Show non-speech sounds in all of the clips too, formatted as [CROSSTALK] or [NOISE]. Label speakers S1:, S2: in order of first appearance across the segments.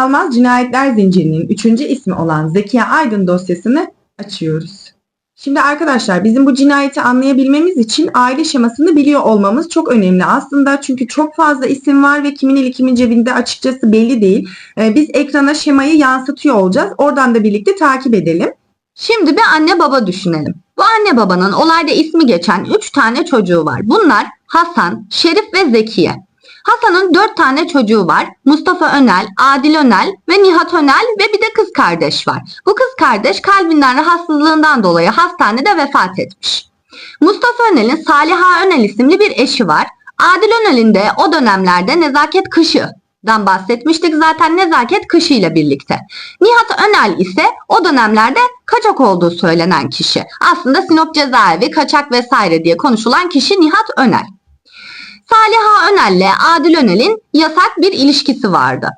S1: Akıl almaz cinayetler zincirinin üçüncü ismi olan Zekiye Aydın dosyasını açıyoruz. Şimdi arkadaşlar bizim bu cinayeti anlayabilmemiz için aile şemasını biliyor olmamız çok önemli aslında. Çünkü çok fazla isim var ve kimin eli kimin cebinde açıkçası belli değil. Ee, biz ekrana şemayı yansıtıyor olacağız. Oradan da birlikte takip edelim.
S2: Şimdi bir anne baba düşünelim. Bu anne babanın olayda ismi geçen 3 tane çocuğu var. Bunlar Hasan, Şerif ve Zekiye. Hasan'ın 4 tane çocuğu var. Mustafa Önel, Adil Önel ve Nihat Önel ve bir de kız kardeş var. Bu kız kardeş kalbinden rahatsızlığından dolayı hastanede vefat etmiş. Mustafa Önel'in Saliha Önel isimli bir eşi var. Adil Önel'in de o dönemlerde nezaket kışıdan bahsetmiştik zaten nezaket kışı ile birlikte. Nihat Önel ise o dönemlerde kaçak olduğu söylenen kişi. Aslında Sinop cezaevi, kaçak vesaire diye konuşulan kişi Nihat Önel. Saliha Önel'le Adil Önel'in yasak bir ilişkisi vardı.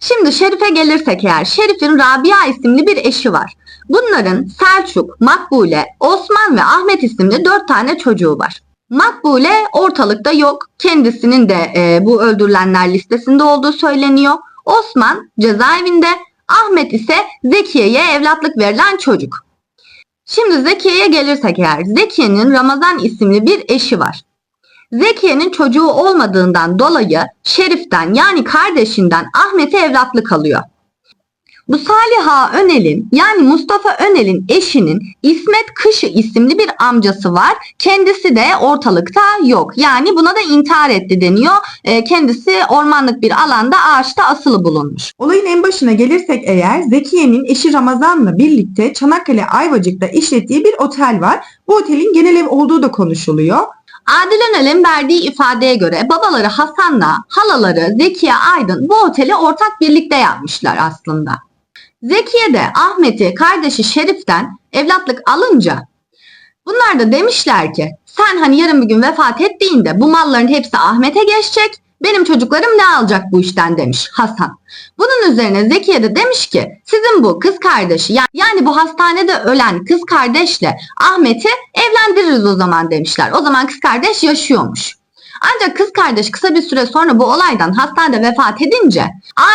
S2: Şimdi Şerif'e gelirsek eğer Şerif'in Rabia isimli bir eşi var. Bunların Selçuk, Makbule, Osman ve Ahmet isimli dört tane çocuğu var. Makbule ortalıkta yok. Kendisinin de e, bu öldürülenler listesinde olduğu söyleniyor. Osman cezaevinde, Ahmet ise Zekiye'ye evlatlık verilen çocuk. Şimdi Zekiye'ye gelirsek eğer Zekiye'nin Ramazan isimli bir eşi var. Zekiye'nin çocuğu olmadığından dolayı Şerif'ten yani kardeşinden Ahmet'e evlatlık alıyor. Bu Saliha Önel'in yani Mustafa Önel'in eşinin İsmet Kışı isimli bir amcası var. Kendisi de ortalıkta yok. Yani buna da intihar etti deniyor. Ee, Kendisi ormanlık bir alanda ağaçta asılı bulunmuş.
S1: Olayın en başına gelirsek eğer Zekiye'nin eşi Ramazan'la birlikte Çanakkale Ayvacık'ta işlettiği bir otel var. Bu otelin genel ev olduğu da konuşuluyor.
S2: Adil Önel'in verdiği ifadeye göre babaları Hasan'la halaları Zekiye Aydın bu oteli ortak birlikte yapmışlar aslında. Zekiye de Ahmet'i kardeşi Şerif'ten evlatlık alınca bunlar da demişler ki sen hani yarın bir gün vefat ettiğinde bu malların hepsi Ahmet'e geçecek benim çocuklarım ne alacak bu işten demiş Hasan. Bunun üzerine Zekiye de demiş ki sizin bu kız kardeşi yani, bu hastanede ölen kız kardeşle Ahmet'i evlendiririz o zaman demişler. O zaman kız kardeş yaşıyormuş. Ancak kız kardeş kısa bir süre sonra bu olaydan hastanede vefat edince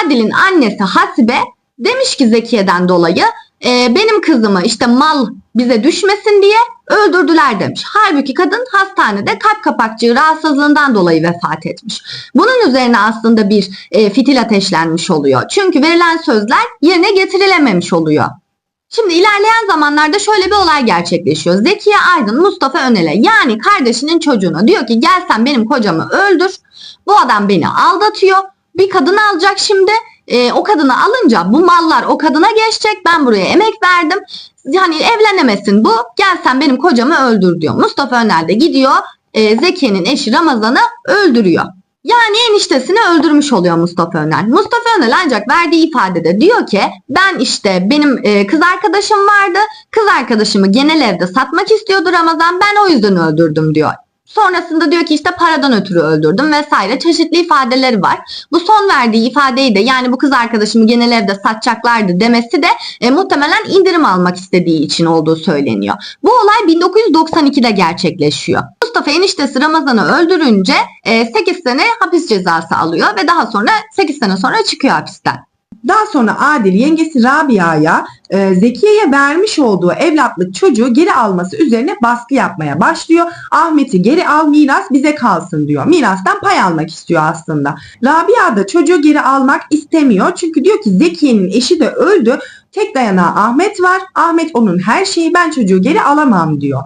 S2: Adil'in annesi Hasibe demiş ki Zekiye'den dolayı "E, benim kızımı işte mal bize düşmesin diye öldürdüler demiş. Halbuki kadın hastanede kalp kapakçığı rahatsızlığından dolayı vefat etmiş. Bunun üzerine aslında bir e, fitil ateşlenmiş oluyor. Çünkü verilen sözler yerine getirilememiş oluyor. Şimdi ilerleyen zamanlarda şöyle bir olay gerçekleşiyor. Zekiye Aydın Mustafa Önel'e yani kardeşinin çocuğuna diyor ki gel sen benim kocamı öldür. Bu adam beni aldatıyor. Bir kadın alacak şimdi. Ee, o kadını alınca bu mallar o kadına geçecek. Ben buraya emek verdim. Yani evlenemesin bu. Gel sen benim kocamı öldür diyor. Mustafa Önel de gidiyor. e, Zekiye'nin eşi Ramazan'ı öldürüyor. Yani eniştesini öldürmüş oluyor Mustafa Önel. Mustafa Önel ancak verdiği ifadede diyor ki ben işte benim e, kız arkadaşım vardı. Kız arkadaşımı genel evde satmak istiyordu Ramazan. Ben o yüzden öldürdüm diyor. Sonrasında diyor ki işte paradan ötürü öldürdüm vesaire çeşitli ifadeleri var. Bu son verdiği ifadeyi de yani bu kız arkadaşımı genel evde satacaklardı demesi de e, muhtemelen indirim almak istediği için olduğu söyleniyor. Bu olay 1992'de gerçekleşiyor. Mustafa eniştesi Ramazan'ı öldürünce e, 8 sene hapis cezası alıyor ve daha sonra 8 sene sonra çıkıyor hapisten.
S1: Daha sonra Adil yengesi Rabia'ya e, Zekiye'ye vermiş olduğu evlatlık çocuğu geri alması üzerine baskı yapmaya başlıyor. Ahmet'i geri al miras bize kalsın diyor. Mirastan pay almak istiyor aslında. Rabia da çocuğu geri almak istemiyor. Çünkü diyor ki Zekiye'nin eşi de öldü. Tek dayanağı Ahmet var. Ahmet onun her şeyi ben çocuğu geri alamam diyor.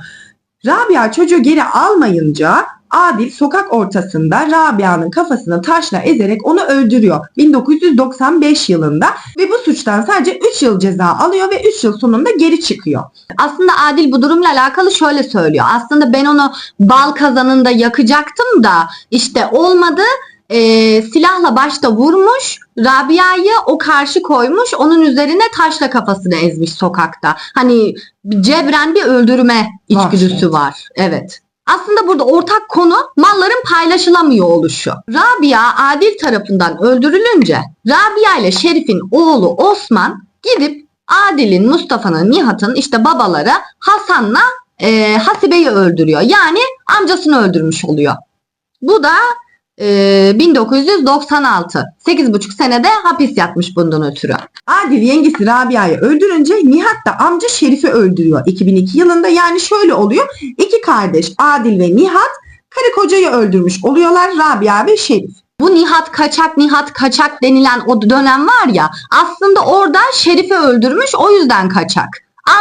S1: Rabia çocuğu geri almayınca Adil sokak ortasında Rabia'nın kafasını taşla ezerek onu öldürüyor 1995 yılında ve bu suçtan sadece 3 yıl ceza alıyor ve 3 yıl sonunda geri çıkıyor.
S2: Aslında Adil bu durumla alakalı şöyle söylüyor. Aslında ben onu bal kazanında yakacaktım da işte olmadı. Ee, silahla başta vurmuş. Rabia'yı o karşı koymuş. Onun üzerine taşla kafasını ezmiş sokakta. Hani cebren bir öldürme içgüdüsü var. Evet. Aslında burada ortak konu malların paylaşılamıyor oluşu. Rabia Adil tarafından öldürülünce Rabia ile Şerif'in oğlu Osman gidip Adil'in, Mustafa'nın, Nihat'ın işte babaları Hasan'la e, Hasibe'yi öldürüyor. Yani amcasını öldürmüş oluyor. Bu da Ee, 1996. 8,5 senede hapis yatmış bundan ötürü.
S1: Adil yengesi Rabia'yı öldürünce Nihat da amca Şerif'i öldürüyor 2002 yılında. Yani şöyle oluyor. İki kardeş Adil ve Nihat karı kocayı öldürmüş oluyorlar Rabia ve Şerif.
S2: Bu Nihat kaçak Nihat kaçak denilen o dönem var ya aslında orada Şerif'i öldürmüş o yüzden kaçak.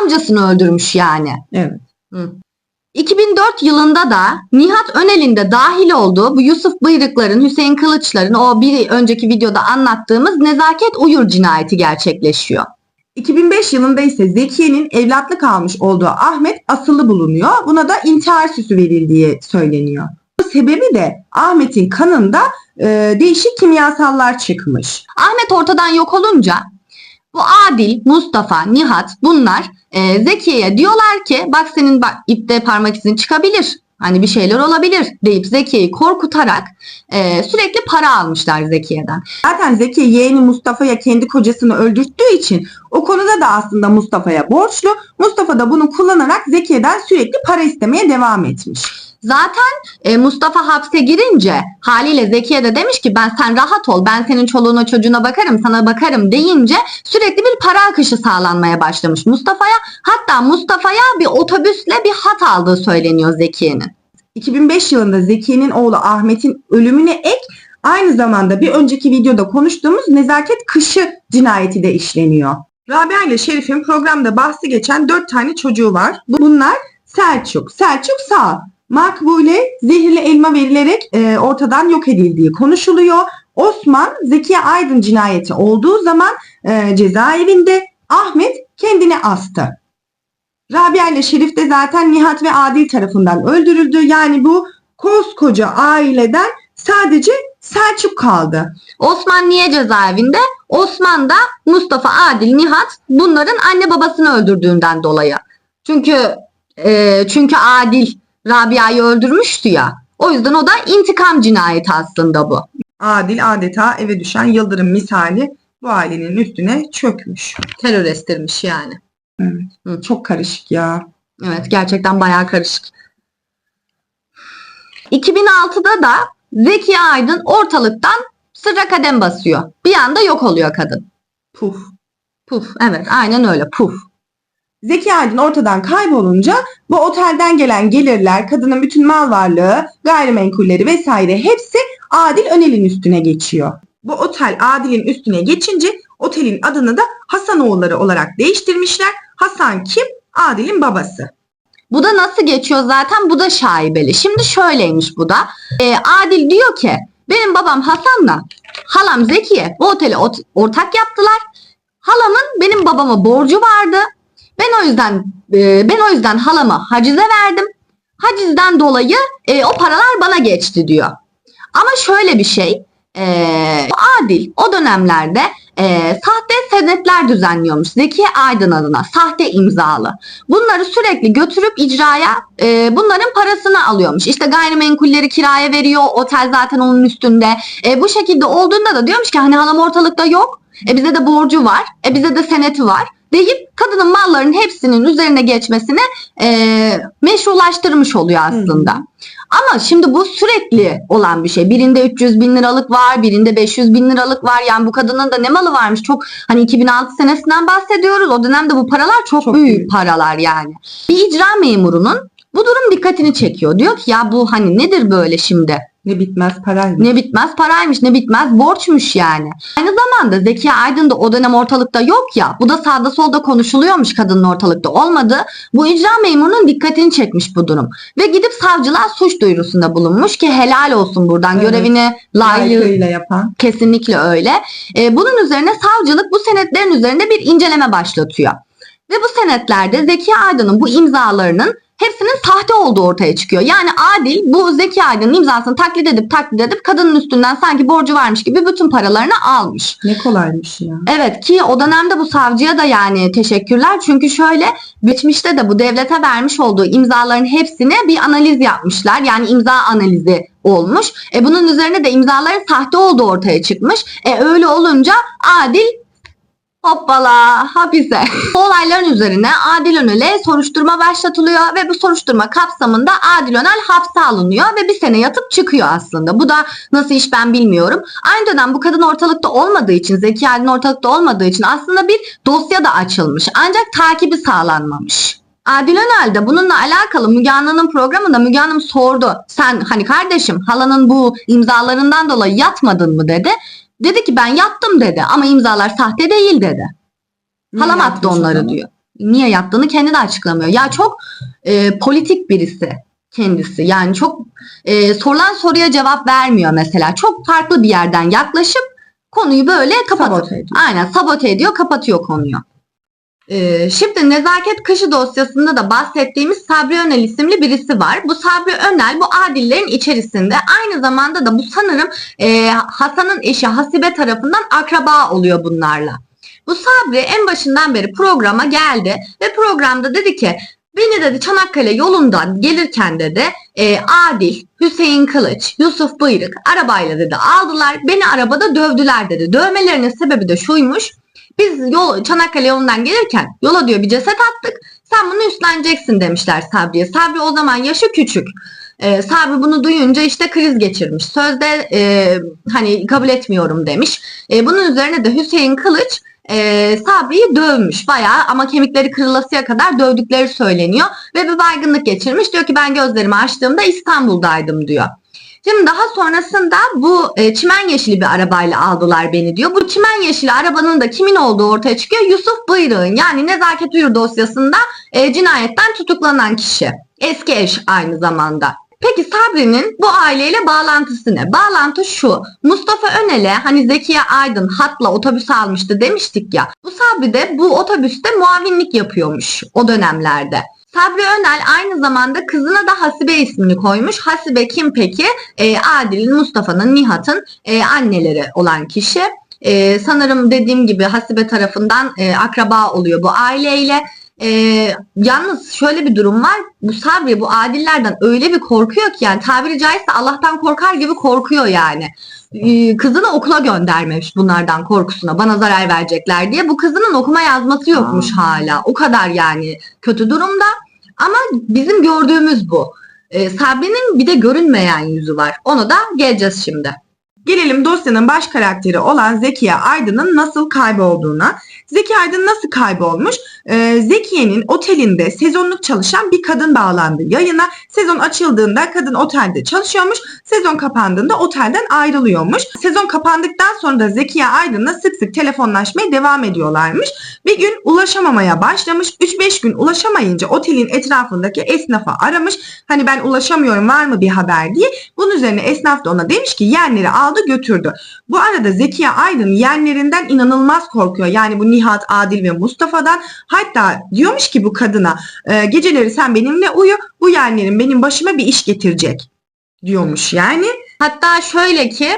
S2: Amcasını öldürmüş yani.
S1: Evet.
S2: 2004 yılında da Nihat Önel'in de dahil olduğu bu Yusuf Bıyrıklar'ın, Hüseyin Kılıçlar'ın o bir önceki videoda anlattığımız nezaket uyur cinayeti gerçekleşiyor.
S1: 2005 yılında ise Zekiye'nin evlatlık almış olduğu Ahmet asılı bulunuyor. Buna da intihar süsü verildiği söyleniyor. Bu sebebi de Ahmet'in kanında e, değişik kimyasallar çıkmış.
S2: Ahmet ortadan yok olunca bu Adil, Mustafa, Nihat bunlar e, Zekiye'ye diyorlar ki bak senin bak ipte parmak izin çıkabilir. Hani bir şeyler olabilir deyip Zekiye'yi korkutarak e, sürekli para almışlar Zekiye'den.
S1: Zaten Zekiye yeğeni Mustafa'ya kendi kocasını öldürttüğü için o konuda da aslında Mustafa'ya borçlu. Mustafa da bunu kullanarak Zekiye'den sürekli para istemeye devam etmiş.
S2: Zaten e, Mustafa hapse girince haliyle Zekiye de demiş ki ben sen rahat ol ben senin çoluğuna çocuğuna bakarım sana bakarım deyince sürekli bir para akışı sağlanmaya başlamış Mustafa'ya. Hatta Mustafa'ya bir otobüsle bir hat aldığı söyleniyor Zekiye'nin.
S1: 2005 yılında Zekiye'nin oğlu Ahmet'in ölümüne ek aynı zamanda bir önceki videoda konuştuğumuz nezaket kışı cinayeti de işleniyor. Rabia ile Şerif'in programda bahsi geçen 4 tane çocuğu var. Bunlar Selçuk. Selçuk sağ. Makbule zehirli elma verilerek e, ortadan yok edildiği konuşuluyor. Osman Zekiye Aydın cinayeti olduğu zaman e, cezaevinde Ahmet kendini astı. Rabia ile Şerif de zaten Nihat ve Adil tarafından öldürüldü. Yani bu koskoca aileden sadece Selçuk kaldı.
S2: Osman niye cezaevinde? Osman da Mustafa, Adil, Nihat bunların anne babasını öldürdüğünden dolayı. Çünkü e, çünkü Adil Rabia'yı öldürmüştü ya. O yüzden o da intikam cinayeti aslında bu.
S1: Adil adeta eve düşen yıldırım misali bu ailenin üstüne çökmüş.
S2: Terör estirmiş yani.
S1: Çok karışık ya.
S2: Evet gerçekten bayağı karışık. 2006'da da Zeki Aydın ortalıktan sırra kadem basıyor. Bir anda yok oluyor kadın.
S1: Puf.
S2: Puf evet aynen öyle puf.
S1: Zeki Aydın ortadan kaybolunca bu otelden gelen gelirler, kadının bütün mal varlığı, gayrimenkulleri vesaire hepsi Adil Önel'in üstüne geçiyor. Bu otel Adil'in üstüne geçince otelin adını da Hasanoğulları olarak değiştirmişler. Hasan kim? Adil'in babası.
S2: Bu da nasıl geçiyor zaten bu da şaibeli. Şimdi şöyleymiş bu da. Ee, Adil diyor ki benim babam Hasan'la halam Zekiye bu oteli ot- ortak yaptılar. Halamın benim babama borcu vardı. Ben o yüzden e, ben o yüzden halama hacize verdim. Hacizden dolayı e, o paralar bana geçti diyor. Ama şöyle bir şey. e, Adil o dönemlerde e, sahte senetler düzenliyormuş Zeki Aydın adına sahte imzalı. Bunları sürekli götürüp icraya e, bunların parasını alıyormuş. İşte gayrimenkulleri kiraya veriyor. Otel zaten onun üstünde. E, bu şekilde olduğunda da diyormuş ki hani halam ortalıkta yok. E bize de borcu var. E bize de seneti var. Deyip kadının mallarının hepsinin üzerine geçmesine e, meşrulaştırmış oluyor aslında. Ama şimdi bu sürekli olan bir şey. Birinde 300 bin liralık var, birinde 500 bin liralık var. Yani bu kadının da ne malı varmış? Çok hani 2006 senesinden bahsediyoruz. O dönemde bu paralar çok,
S1: Çok
S2: büyük
S1: büyük.
S2: paralar yani. Bir icra memurunun bu durum dikkatini çekiyor. Diyor ki ya bu hani nedir böyle şimdi?
S1: Ne bitmez parayla.
S2: Ne bitmez paraymış, ne bitmez borçmuş yani. Aynı zamanda Zeki Aydın da o dönem ortalıkta yok ya. Bu da sağda solda konuşuluyormuş kadının ortalıkta olmadı. Bu icra memurunun dikkatini çekmiş bu durum. Ve gidip savcılığa suç duyurusunda bulunmuş ki helal olsun buradan
S1: Evet.
S2: görevini
S1: Layıkıyla yapan.
S2: Kesinlikle öyle. Ee, bunun üzerine savcılık bu senetlerin üzerinde bir inceleme başlatıyor. Ve bu senetlerde Zeki Aydın'ın bu imzalarının hepsinin sahte olduğu ortaya çıkıyor. Yani Adil bu Zeki Aydın'ın imzasını taklit edip taklit edip kadının üstünden sanki borcu varmış gibi bütün paralarını almış.
S1: Ne kolaymış ya.
S2: Evet ki o dönemde bu savcıya da yani teşekkürler. Çünkü şöyle geçmişte de bu devlete vermiş olduğu imzaların hepsine bir analiz yapmışlar. Yani imza analizi olmuş. E bunun üzerine de imzaların sahte olduğu ortaya çıkmış. E öyle olunca Adil Hoppala hapise. Bu olayların üzerine Adil Önel'e soruşturma başlatılıyor ve bu soruşturma kapsamında Adil Önel hapse alınıyor ve bir sene yatıp çıkıyor aslında. Bu da nasıl iş ben bilmiyorum. Aynı dönem bu kadın ortalıkta olmadığı için, Zeki Aydın ortalıkta olmadığı için aslında bir dosya da açılmış. Ancak takibi sağlanmamış. Adil Önel de bununla alakalı Müge Anlı'nın programında Müge Hanım sordu. Sen hani kardeşim halanın bu imzalarından dolayı yatmadın mı dedi. Dedi ki ben yattım dedi ama imzalar sahte değil dedi.
S1: Niye
S2: Halam attı onları diyor. Niye yattığını kendi de açıklamıyor. Ya çok e, politik birisi kendisi. Yani çok e, sorulan soruya cevap vermiyor mesela. Çok farklı bir yerden yaklaşıp konuyu böyle kapatıyor.
S1: Sabote ediyor.
S2: Aynen sabote ediyor, kapatıyor konuyu. Ee, şimdi Nezaket Kışı dosyasında da bahsettiğimiz Sabri Önel isimli birisi var. Bu Sabri Önel bu adillerin içerisinde aynı zamanda da bu sanırım e, Hasan'ın eşi Hasibe tarafından akraba oluyor bunlarla. Bu Sabri en başından beri programa geldi ve programda dedi ki beni dedi Çanakkale yolundan gelirken dedi e, Adil, Hüseyin Kılıç, Yusuf Bıyrık arabayla dedi aldılar. Beni arabada dövdüler dedi. Dövmelerinin sebebi de şuymuş. Biz yol Çanakkale yolundan gelirken yola diyor bir ceset attık. Sen bunu üstleneceksin demişler Sabri'ye. Sabri o zaman yaşı küçük. Ee, Sabri bunu duyunca işte kriz geçirmiş. Sözde e, hani kabul etmiyorum demiş. E, bunun üzerine de Hüseyin Kılıç e, Sabri'yi dövmüş bayağı ama kemikleri kırılasıya kadar dövdükleri söyleniyor. Ve bir baygınlık geçirmiş. Diyor ki ben gözlerimi açtığımda İstanbul'daydım diyor. Şimdi daha sonrasında bu e, çimen yeşili bir arabayla aldılar beni diyor. Bu çimen yeşili arabanın da kimin olduğu ortaya çıkıyor. Yusuf Bıyrık'ın yani nezaket uyur dosyasında e, cinayetten tutuklanan kişi. Eski eş aynı zamanda. Peki Sabri'nin bu aileyle bağlantısı ne? Bağlantı şu. Mustafa Önel'e hani Zekiye Aydın hatla otobüs almıştı demiştik ya. Bu Sabri de bu otobüste muavinlik yapıyormuş o dönemlerde. Sabri Önel aynı zamanda kızına da Hasibe ismini koymuş. Hasibe kim peki? Ee, Adil'in, Mustafa'nın, Nihat'ın e, anneleri olan kişi. Ee, sanırım dediğim gibi Hasibe tarafından e, akraba oluyor bu aileyle. Ee, yalnız şöyle bir durum var. Bu Sabri bu adillerden öyle bir korkuyor ki yani tabiri caizse Allah'tan korkar gibi korkuyor yani. Ee, kızını okula göndermemiş bunlardan korkusuna bana zarar verecekler diye. Bu kızının okuma yazması yokmuş
S1: Aa.
S2: hala. O kadar yani kötü durumda. Ama bizim gördüğümüz bu. Ee, Sabri'nin bir de görünmeyen yüzü var. Onu da geleceğiz şimdi.
S1: Gelelim dosyanın baş karakteri olan Zekiye Aydın'ın nasıl kaybolduğuna. Zeki Aydın nasıl kaybolmuş? Ee, Zekiye'nin otelinde sezonluk çalışan bir kadın bağlandı yayına. Sezon açıldığında kadın otelde çalışıyormuş. Sezon kapandığında otelden ayrılıyormuş. Sezon kapandıktan sonra da Zekiye Aydın'la sık sık telefonlaşmaya devam ediyorlarmış. Bir gün ulaşamamaya başlamış. 3-5 gün ulaşamayınca otelin etrafındaki esnafa aramış. Hani ben ulaşamıyorum var mı bir haber diye. Bunun üzerine esnaf da ona demiş ki yeğenleri aldı götürdü. Bu arada Zekiye Aydın yeğenlerinden inanılmaz korkuyor. Yani bu Nihat, Adil ve Mustafa'dan. Hatta diyormuş ki bu kadına "E, geceleri sen benimle uyu. Bu benim başıma bir iş getirecek diyormuş yani.
S2: Hatta şöyle ki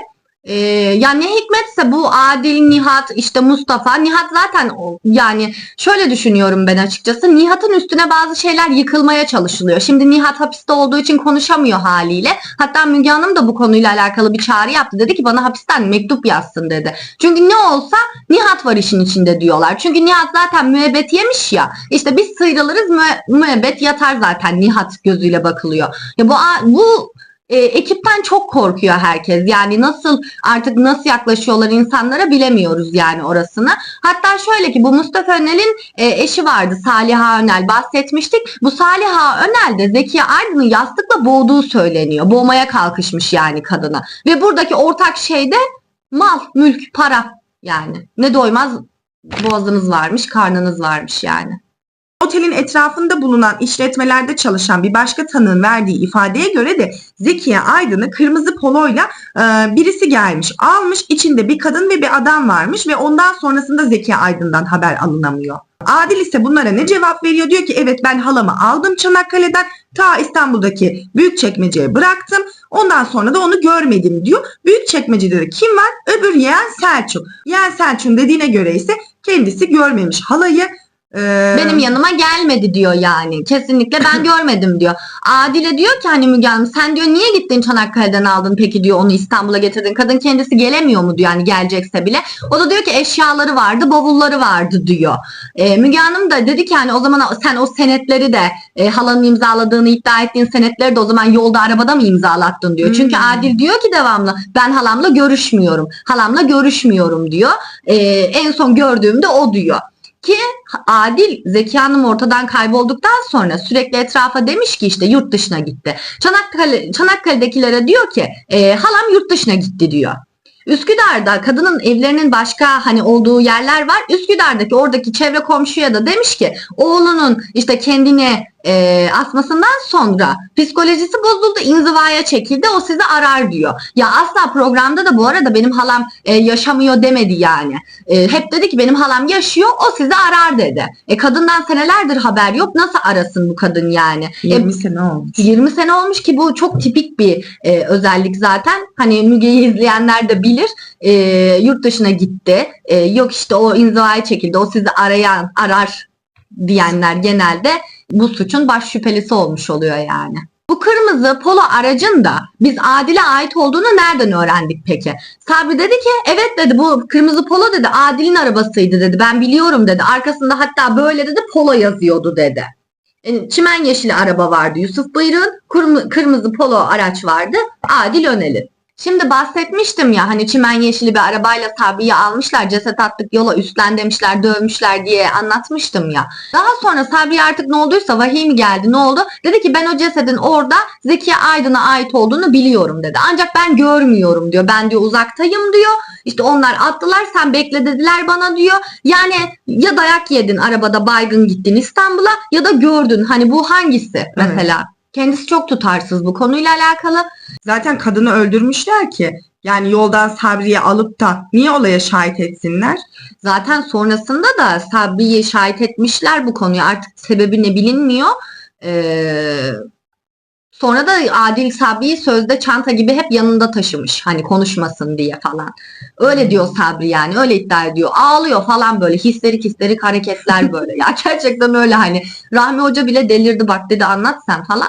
S2: e, ya ne hikmetse bu Adil, Nihat, işte Mustafa. Nihat zaten o- yani şöyle düşünüyorum ben açıkçası. Nihat'ın üstüne bazı şeyler yıkılmaya çalışılıyor. Şimdi Nihat hapiste olduğu için konuşamıyor haliyle. Hatta Müge Hanım da bu konuyla alakalı bir çağrı yaptı. Dedi ki bana hapisten mektup yazsın dedi. Çünkü ne olsa Nihat var işin içinde diyorlar. Çünkü Nihat zaten müebbet yemiş ya. İşte biz sıyrılırız müe- müebbet yatar zaten Nihat gözüyle bakılıyor. Ya bu bu e, ekipten çok korkuyor herkes. Yani nasıl artık nasıl yaklaşıyorlar insanlara bilemiyoruz yani orasını. Hatta şöyle ki bu Mustafa Önel'in e, eşi vardı Saliha Önel bahsetmiştik. Bu Saliha Önel de Zeki Aydın'ı yastıkla boğduğu söyleniyor. Boğmaya kalkışmış yani kadına. Ve buradaki ortak şey de mal, mülk, para yani. Ne doymaz boğazınız varmış, karnınız varmış yani.
S1: Otelin etrafında bulunan işletmelerde çalışan bir başka tanığın verdiği ifadeye göre de Zekiye Aydın'ı kırmızı poloyla e, birisi gelmiş almış içinde bir kadın ve bir adam varmış ve ondan sonrasında Zekiye Aydın'dan haber alınamıyor. Adil ise bunlara ne cevap veriyor? Diyor ki evet ben halamı aldım Çanakkale'den ta İstanbul'daki Büyükçekmece'ye bıraktım. Ondan sonra da onu görmedim diyor. Büyükçekmece'de de kim var? Öbür yeğen Selçuk. Yeğen Selçuk'un dediğine göre ise kendisi görmemiş halayı. Ee,
S2: Benim yanıma gelmedi diyor yani. Kesinlikle ben [LAUGHS] görmedim diyor. Adile diyor ki hani Müge Hanım sen diyor niye gittin Çanakkale'den aldın peki diyor onu İstanbul'a getirdin. Kadın kendisi gelemiyor mu diyor yani gelecekse bile. O da diyor ki eşyaları vardı bavulları vardı diyor. Ee, Müge Hanım da dedi ki hani o zaman sen o senetleri de e, halanın imzaladığını iddia ettiğin senetleri de o zaman yolda arabada mı imzalattın diyor. Çünkü
S1: Hmm.
S2: Adil diyor ki devamlı ben halamla görüşmüyorum. Halamla görüşmüyorum diyor. Ee, en son gördüğümde o diyor. Ki Adil Zeki Hanım ortadan kaybolduktan sonra sürekli etrafa demiş ki işte yurt dışına gitti. Çanakkale, Çanakkale'dekilere diyor ki e, halam yurt dışına gitti diyor. Üsküdar'da kadının evlerinin başka hani olduğu yerler var. Üsküdar'daki oradaki çevre komşuya da demiş ki oğlunun işte kendini e, asmasından sonra psikolojisi bozuldu, inzivaya çekildi. O sizi arar diyor. Ya asla programda da bu arada benim halam e, yaşamıyor demedi yani. E, hep dedi ki benim halam yaşıyor, o sizi arar dedi. E kadından senelerdir haber yok. Nasıl arasın bu kadın yani? E,
S1: 20 sene olmuş.
S2: 20 sene olmuş ki bu çok tipik bir e, özellik zaten. Hani Müge'yi izleyenler de bilir. E, yurt dışına gitti. E, yok işte o inzivaya çekildi. O sizi arayan, arar diyenler genelde bu suçun baş şüphelisi olmuş oluyor yani. Bu kırmızı polo aracın da biz Adil'e ait olduğunu nereden öğrendik peki? Sabri dedi ki evet dedi bu kırmızı polo dedi Adil'in arabasıydı dedi ben biliyorum dedi. Arkasında hatta böyle dedi polo yazıyordu dedi. E, Çimen yeşili araba vardı Yusuf Bıyırık'ın. Kırmızı, kırmızı polo araç vardı Adil Önel'in. Şimdi bahsetmiştim ya hani çimen yeşili bir arabayla Sabri'yi almışlar ceset attık yola üstten demişler dövmüşler diye anlatmıştım ya. Daha sonra Sabri'ye artık ne olduysa vahiy mi geldi ne oldu? Dedi ki ben o cesedin orada Zeki Aydın'a ait olduğunu biliyorum dedi. Ancak ben görmüyorum diyor. Ben diyor uzaktayım diyor. İşte onlar attılar sen bekle dediler bana diyor. Yani ya dayak yedin arabada baygın gittin İstanbul'a ya da gördün. Hani bu hangisi mesela? Kendisi çok tutarsız bu konuyla alakalı.
S1: Zaten kadını öldürmüşler ki. Yani yoldan Sabri'yi alıp da niye olaya şahit etsinler?
S2: Zaten sonrasında da Sabri'yi şahit etmişler bu konuya. Artık sebebi ne bilinmiyor. Ee, sonra da Adil Sabri'yi sözde çanta gibi hep yanında taşımış. Hani konuşmasın diye falan. Öyle diyor Sabri yani. Öyle iddia ediyor. Ağlıyor falan böyle. Histerik histerik hareketler böyle. ya [LAUGHS] gerçekten öyle hani. Rahmi Hoca bile delirdi bak dedi anlat sen falan.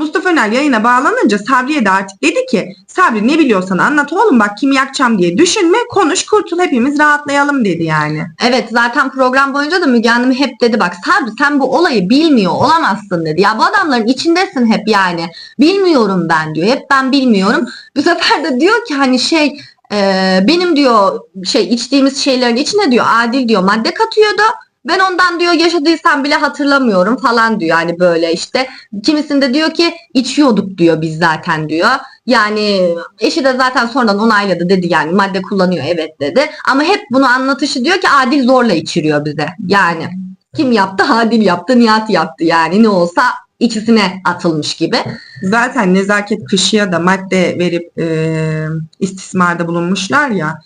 S1: Mustafa Önel yayına bağlanınca Sabri'ye de artık dedi ki Sabri ne biliyorsan anlat oğlum bak kimi yakacağım diye düşünme konuş kurtul hepimiz rahatlayalım dedi yani.
S2: Evet zaten program boyunca da Müge Hanım hep dedi bak Sabri sen bu olayı bilmiyor olamazsın dedi. Ya bu adamların içindesin hep yani. Bilmiyorum ben diyor. Hep ben bilmiyorum. [LAUGHS] Bu sefer de diyor ki hani şey e, benim diyor şey içtiğimiz şeylerin içine diyor Adil diyor madde katıyordu. Ben ondan diyor yaşadıysam bile hatırlamıyorum falan diyor yani böyle işte. Kimisinde diyor ki içiyorduk diyor biz zaten diyor. Yani eşi de zaten sonradan onayladı dedi yani madde kullanıyor evet dedi. Ama hep bunu anlatışı diyor ki Adil zorla içiriyor bize. Yani kim yaptı? Adil yaptı, Nihat yaptı yani ne olsa ikisine atılmış gibi.
S1: Zaten nezaket kışıya da madde verip e, istismarda bulunmuşlar ya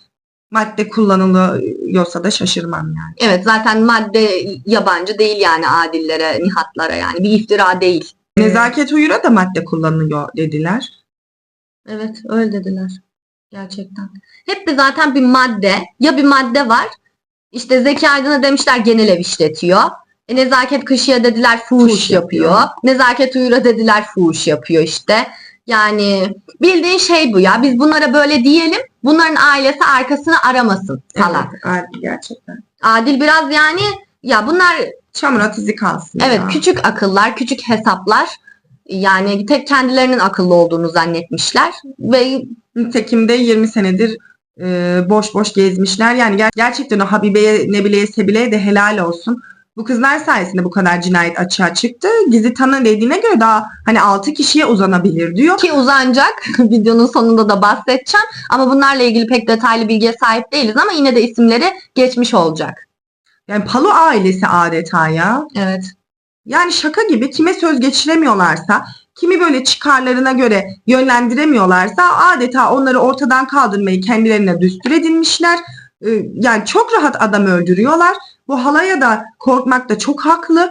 S1: madde kullanılıyorsa da şaşırmam yani.
S2: Evet zaten madde yabancı değil yani Adillere, Nihatlara yani bir iftira değil.
S1: Nezaket uyura da madde kullanılıyor dediler.
S2: Evet öyle dediler. Gerçekten. Hep de zaten bir madde ya bir madde var. İşte Zeki Aydın'a demişler genel ev işletiyor. E, nezaket kışıya dediler fuhuş,
S1: Fuhuş
S2: yapıyor.
S1: yapıyor.
S2: Nezaket uyura dediler fuhuş yapıyor işte. Yani bildiğin şey bu ya. Biz bunlara böyle diyelim. Bunların ailesi arkasını aramasın falan.
S1: Evet, Adil gerçekten.
S2: Adil biraz yani ya bunlar
S1: Çamur at izi kalsın.
S2: evet
S1: ya.
S2: küçük akıllar, küçük hesaplar. Yani tek kendilerinin akıllı olduğunu zannetmişler ve
S1: Nitekim de 20 senedir e, boş boş gezmişler. Yani ger- gerçekten o Habibe'ye, Nebile'ye, Sebile'ye de helal olsun. Bu kızlar sayesinde bu kadar cinayet açığa çıktı. Gizli tanı dediğine göre daha hani 6 kişiye uzanabilir diyor.
S2: ki uzanacak. [LAUGHS] Videonun sonunda da bahsedeceğim. Ama bunlarla ilgili pek detaylı bilgiye sahip değiliz ama yine de isimleri geçmiş olacak.
S1: Yani Palu ailesi adeta ya.
S2: Evet.
S1: Yani şaka gibi kime söz geçiremiyorlarsa, kimi böyle çıkarlarına göre yönlendiremiyorlarsa adeta onları ortadan kaldırmayı kendilerine düstur edinmişler. Ee, Yani çok rahat adam öldürüyorlar. Bu halaya da korkmak da çok haklı.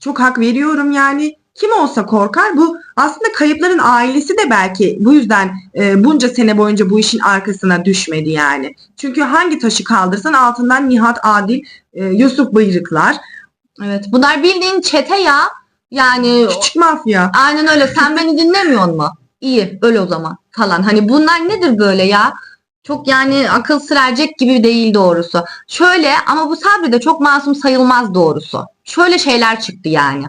S1: Çok hak veriyorum yani. Kim olsa korkar. Bu aslında kayıpların ailesi de belki bu yüzden e, bunca sene boyunca bu işin arkasına düşmedi yani. Çünkü hangi taşı kaldırsan altından Nihat Adil, e, Yusuf Bıyırıklar,
S2: Evet bunlar bildiğin çete ya. Yani
S1: Küçük mafya.
S2: aynen öyle sen beni dinlemiyor mu? İyi öyle o zaman falan. Hani bunlar nedir böyle ya? Çok yani akıl sır erecek gibi değil doğrusu. Şöyle ama bu Sabri de çok masum sayılmaz doğrusu. Şöyle şeyler çıktı yani.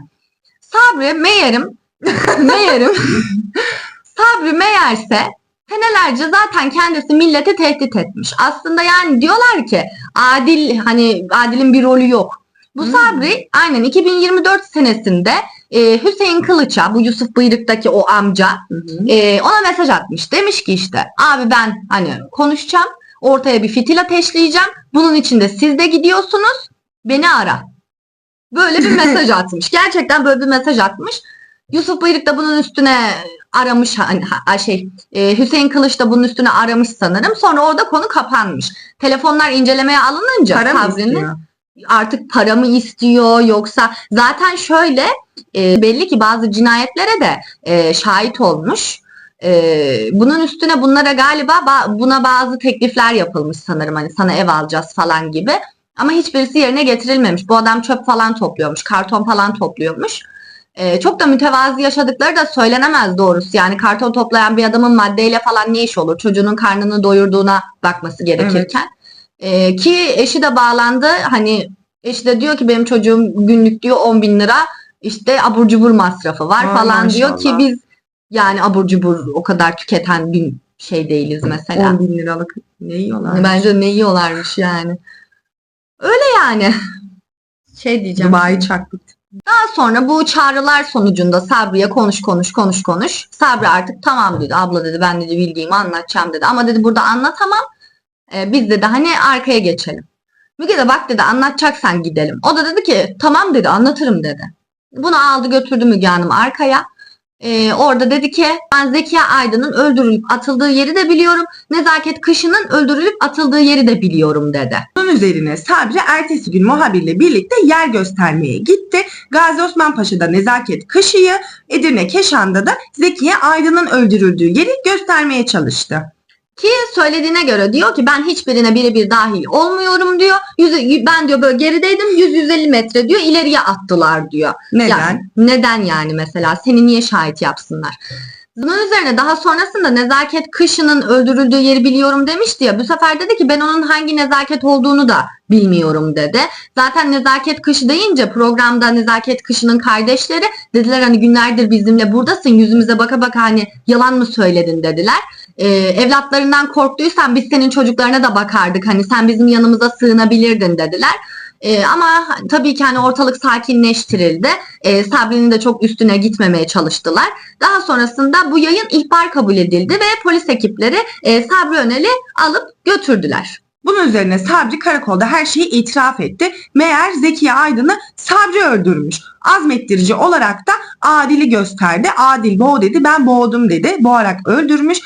S2: Sabri meğerim [LAUGHS] meğerim [LAUGHS] Sabri meğerse senelerce zaten kendisi milleti tehdit etmiş. Aslında yani diyorlar ki Adil hani Adil'in bir rolü yok. Bu
S1: Hmm.
S2: Sabri aynen 2024 senesinde e, Hüseyin Kılıç'a bu Yusuf Bıyırık'taki o amca
S1: Hı hı.
S2: e, ona mesaj atmış. Demiş ki işte abi ben hani konuşacağım. Ortaya bir fitil ateşleyeceğim. Bunun için de siz de gidiyorsunuz. Beni ara. Böyle bir mesaj [LAUGHS] atmış. Gerçekten böyle bir mesaj atmış. Yusuf Bıyırık da bunun üstüne aramış hani ha- şey e, Hüseyin Kılıç da bunun üstüne aramış sanırım. Sonra orada konu kapanmış. Telefonlar incelemeye alınınca
S1: Para
S2: Sabri'nin? Artık para mı istiyor yoksa zaten şöyle e, belli ki bazı cinayetlere de e, şahit olmuş. E, bunun üstüne bunlara galiba ba- buna bazı teklifler yapılmış sanırım hani sana ev alacağız falan gibi. Ama hiçbirisi yerine getirilmemiş. Bu adam çöp falan topluyormuş, karton falan topluyormuş. E, çok da mütevazi yaşadıkları da söylenemez doğrusu. Yani karton toplayan bir adamın maddeyle falan ne iş olur? Çocuğunun karnını doyurduğuna bakması gerekirken. E, ki eşi de bağlandı. Hani eşi de diyor ki benim çocuğum günlük diyor 10 bin lira işte abur cubur masrafı var
S1: Aa,
S2: falan diyor ki
S1: maşallah.
S2: biz yani abur cubur o kadar tüketen bir şey değiliz mesela.
S1: 10 bin liralık ne yiyorlar?
S2: Bence ne yiyorlarmış yani. Öyle yani. Şey diyeceğim.
S1: Dubai çaklık.
S2: Daha sonra bu çağrılar sonucunda Sabri'ye konuş konuş konuş konuş. Sabri artık tamam dedi. Abla dedi ben dedi bildiğimi anlatacağım dedi. Ama dedi burada anlatamam. Ee, biz dedi hani arkaya geçelim. Müge de bak dedi anlatacaksan gidelim. O da dedi ki tamam dedi anlatırım dedi. Bunu aldı götürdü Müge Hanım arkaya. Ee, orada dedi ki ben Zekiye Aydın'ın öldürülüp atıldığı yeri de biliyorum. Nezaket Kışı'nın öldürülüp atıldığı yeri de biliyorum dedi.
S1: Bunun üzerine Sabri ertesi gün muhabirle birlikte yer göstermeye gitti. Gazi Osman Paşa'da Nezaket Kışı'yı, Edirne Keşan'da da Zekiye Aydın'ın öldürüldüğü yeri göstermeye çalıştı.
S2: Ki söylediğine göre diyor ki ben hiçbirine birebir dahil olmuyorum diyor. Yüzü, ben diyor böyle gerideydim 100-150 metre diyor ileriye attılar diyor.
S1: Neden?
S2: Yani, neden yani mesela seni niye şahit yapsınlar? Bunun üzerine daha sonrasında Nezaket Kışı'nın öldürüldüğü yeri biliyorum demişti ya. Bu sefer dedi ki ben onun hangi nezaket olduğunu da bilmiyorum dedi. Zaten Nezaket Kışı deyince programda Nezaket Kışı'nın kardeşleri dediler hani günlerdir bizimle buradasın yüzümüze baka baka hani yalan mı söyledin dediler. Ee, evlatlarından korktuysan biz senin çocuklarına da bakardık hani sen bizim yanımıza sığınabilirdin dediler. Ee, ama tabii ki hani ortalık sakinleştirildi. Ee, Sabri'nin de çok üstüne gitmemeye çalıştılar. Daha sonrasında bu yayın ihbar kabul edildi ve polis ekipleri e, Sabri Önel'i alıp götürdüler.
S1: Bunun üzerine Sabri karakolda her şeyi itiraf etti. Meğer Zekiye Aydın'ı Sabri öldürmüş. Azmettirici olarak da Adil'i gösterdi. Adil boğ dedi ben boğdum dedi. Boğarak öldürmüş.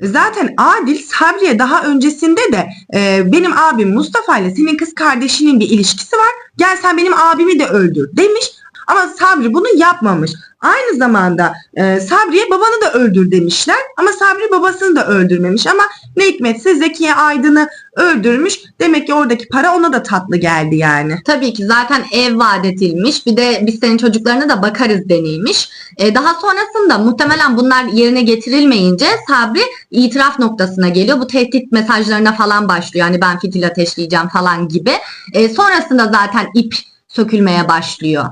S1: Zaten Adil Sabri'ye daha öncesinde de e, benim abim Mustafa ile senin kız kardeşinin bir ilişkisi var. Gel sen benim abimi de öldür demiş. Ama Sabri bunu yapmamış. Aynı zamanda e, Sabri'ye babanı da öldür demişler. Ama Sabri babasını da öldürmemiş. Ama ne hikmetse Zekiye Aydın'ı öldürmüş. Demek ki oradaki para ona da tatlı geldi yani.
S2: Tabii ki zaten ev vaat edilmiş. Bir de biz senin çocuklarına da bakarız denilmiş. E, daha sonrasında muhtemelen bunlar yerine getirilmeyince Sabri itiraf noktasına geliyor. Bu tehdit mesajlarına falan başlıyor. Yani ben fitil ateşleyeceğim falan gibi. E, sonrasında zaten ip sökülmeye başlıyor.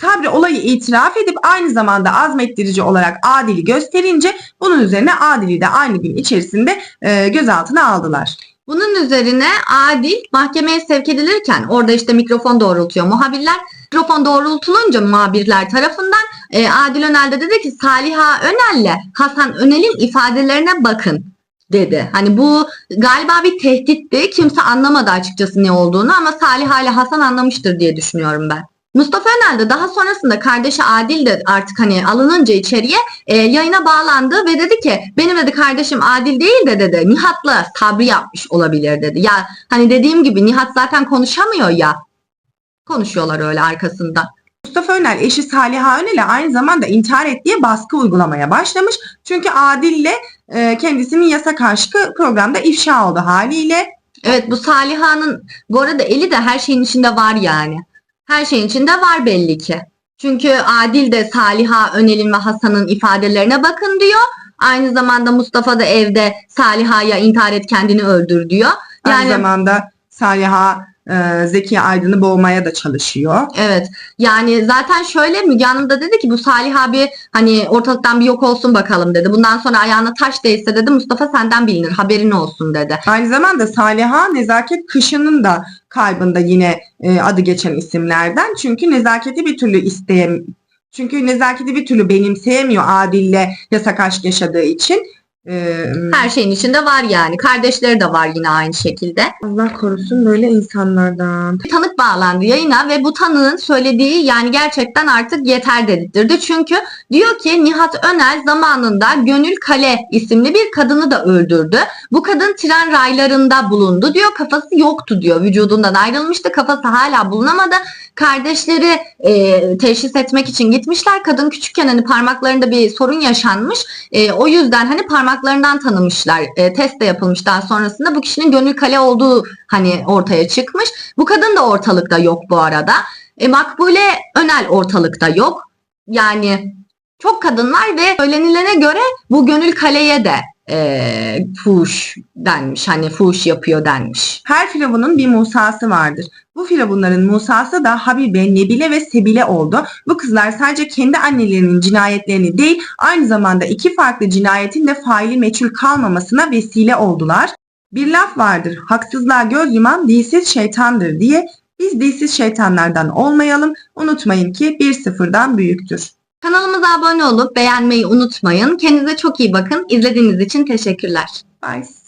S1: Sabri olayı itiraf edip aynı zamanda azmettirici olarak Adil'i gösterince bunun üzerine Adil'i de aynı gün içerisinde e, gözaltına aldılar.
S2: Bunun üzerine Adil mahkemeye sevk edilirken orada işte mikrofon doğrultuyor muhabirler. Mikrofon doğrultulunca muhabirler tarafından e, Adil Önel de dedi ki Saliha Önel'le Hasan Önel'in ifadelerine bakın dedi. Hani bu galiba bir tehditti. Kimse anlamadı açıkçası ne olduğunu ama Saliha ile Hasan anlamıştır diye düşünüyorum ben. Mustafa Önel de daha sonrasında kardeşi Adil de artık hani alınınca içeriye e, yayına bağlandı ve dedi ki benim dedi kardeşim Adil değil de dedi Nihat'la Sabri yapmış olabilir dedi. Ya hani dediğim gibi Nihat zaten konuşamıyor ya. Konuşuyorlar öyle arkasında.
S1: Mustafa Önel eşi Saliha Önel'e aynı zamanda intihar et diye baskı uygulamaya başlamış. Çünkü Adil'le e, kendisinin yasak aşkı programda ifşa oldu haliyle.
S2: Evet bu Saliha'nın bu arada eli de her şeyin içinde var yani. Her şeyin içinde var belli ki. Çünkü Adil de Saliha, Önel'in ve Hasan'ın ifadelerine bakın diyor. Aynı zamanda Mustafa da evde Saliha'ya intihar et kendini öldür diyor.
S1: Aynı
S2: Yani
S1: zamanda Saliha e, Zekiye Aydın'ı boğmaya da çalışıyor.
S2: evet yani zaten şöyle Müge Hanım da dedi ki bu Salih abi hani ortalıktan bir yok olsun bakalım dedi. Bundan sonra ayağına taş değse dedi Mustafa senden bilinir haberin olsun dedi.
S1: Aynı zamanda Saliha Nezaket Kışı'nın da kalbinde yine e, adı geçen isimlerden. Çünkü nezaketi bir türlü isteyem çünkü nezaketi bir türlü benimseyemiyor Adil'le yasak aşk yaşadığı için.
S2: Her şeyin içinde var yani. Kardeşleri de var yine aynı şekilde.
S1: Allah korusun böyle insanlardan.
S2: Tanık bağlandı yayına ve bu tanığın söylediği yani gerçekten artık yeter dedirtti. Çünkü diyor ki Nihat Önel zamanında Gönül Kale isimli bir kadını da öldürdü. Bu kadın tren raylarında bulundu diyor. Kafası yoktu diyor. Vücudundan ayrılmıştı. Kafası hala bulunamadı. Kardeşleri e, teşhis etmek için gitmişler. Kadın küçükken hani parmaklarında bir sorun yaşanmış. E, o yüzden hani parmaklarından tanımışlar. E, test de yapılmış daha sonrasında. Bu kişinin Gönül Kale olduğu hani ortaya çıkmış. Bu kadın da ortalıkta yok bu arada. E, Makbule Önel ortalıkta yok. Yani çok kadın var ve söylenilene göre bu Gönül Kale'ye de e, fuhuş denmiş. Hani fuhuş yapıyor denmiş.
S1: Her firavunun bir Musa'sı vardır. Bu firavunların Musa'sı da Habibe, Nebile ve Sebile oldu. Bu kızlar sadece kendi annelerinin cinayetlerini değil, aynı zamanda iki farklı cinayetin de faili meçhul kalmamasına vesile oldular. Bir laf vardır, haksızlığa göz yuman dilsiz şeytandır diye. Biz dilsiz şeytanlardan olmayalım. Unutmayın ki bir sıfırdan büyüktür.
S2: Kanalımıza abone olup beğenmeyi unutmayın. Kendinize çok iyi bakın. İzlediğiniz için teşekkürler.
S1: Bye.